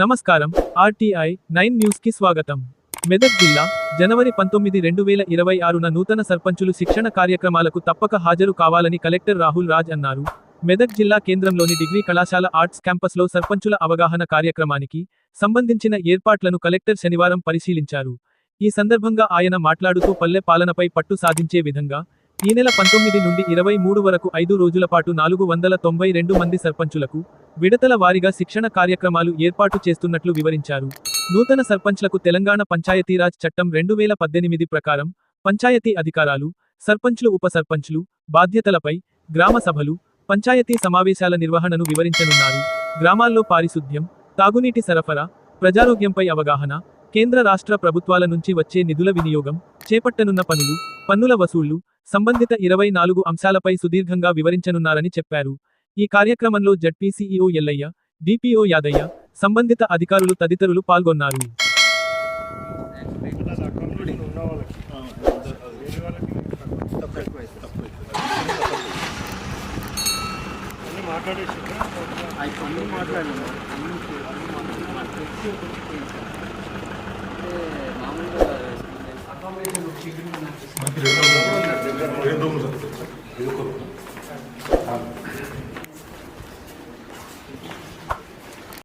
నమస్కారం. RTI nine న్యూస్కి స్వాగతం. మెదక్ జిల్లా జనవరి పంతొమ్మిది రెండు వేల ఇరవై ఆరున నూతన సర్పంచులు శిక్షణ కార్యక్రమాలకు తప్పక హాజరు కావాలని కలెక్టర్ రాహుల్ రాజ్ అన్నారు. మెదక్ జిల్లా కేంద్రంలోని డిగ్రీ కళాశాల ఆర్ట్స్ క్యాంపస్లో సర్పంచుల అవగాహన కార్యక్రమానికి సంబంధించిన ఏర్పాట్లను కలెక్టర్ శనివారం పరిశీలించారు. ఈ సందర్భంగా ఆయన మాట్లాడుతూ పల్లె పాలనపై పట్టు సాధించే విధంగా ఈ నెల పంతొమ్మిది నుండి ఇరవై మూడు వరకు ఐదు రోజుల పాటు నాలుగు వందల తొంభై రెండు మంది సర్పంచులకు విడతల వారీగా శిక్షణ కార్యక్రమాలు ఏర్పాటు చేస్తున్నట్లు వివరించారు. నూతన సర్పంచ్లకు తెలంగాణ పంచాయతీరాజ్ చట్టం రెండు వేల పద్దెనిమిది ప్రకారం పంచాయతీ అధికారాలు సర్పంచ్లు ఉప సర్పంచ్లు బాధ్యతలపై గ్రామ సభలు పంచాయతీ సమావేశాల నిర్వహణను వివరించనున్నారు. గ్రామాల్లో పారిశుద్ధ్యం తాగునీటి సరఫరా ప్రజారోగ్యంపై అవగాహన కేంద్ర రాష్ట్ర ప్రభుత్వాల నుంచి వచ్చే నిధుల వినియోగం చేపట్టనున్న పనులు పన్నుల వసూళ్ళు సంబంధిత ఇరవై నాలుగు అంశాలపై సుదీర్ఘంగా వివరించనున్నారని చెప్పారు. ఈ కార్యక్రమంలో జడ్పీసీఈఓ ఎల్లయ్య డిపిఓ యాదయ్య సంబంధిత అధికారులు తదితరులు పాల్గొన్నారు. మాట్లాడేసి Benim domuzum.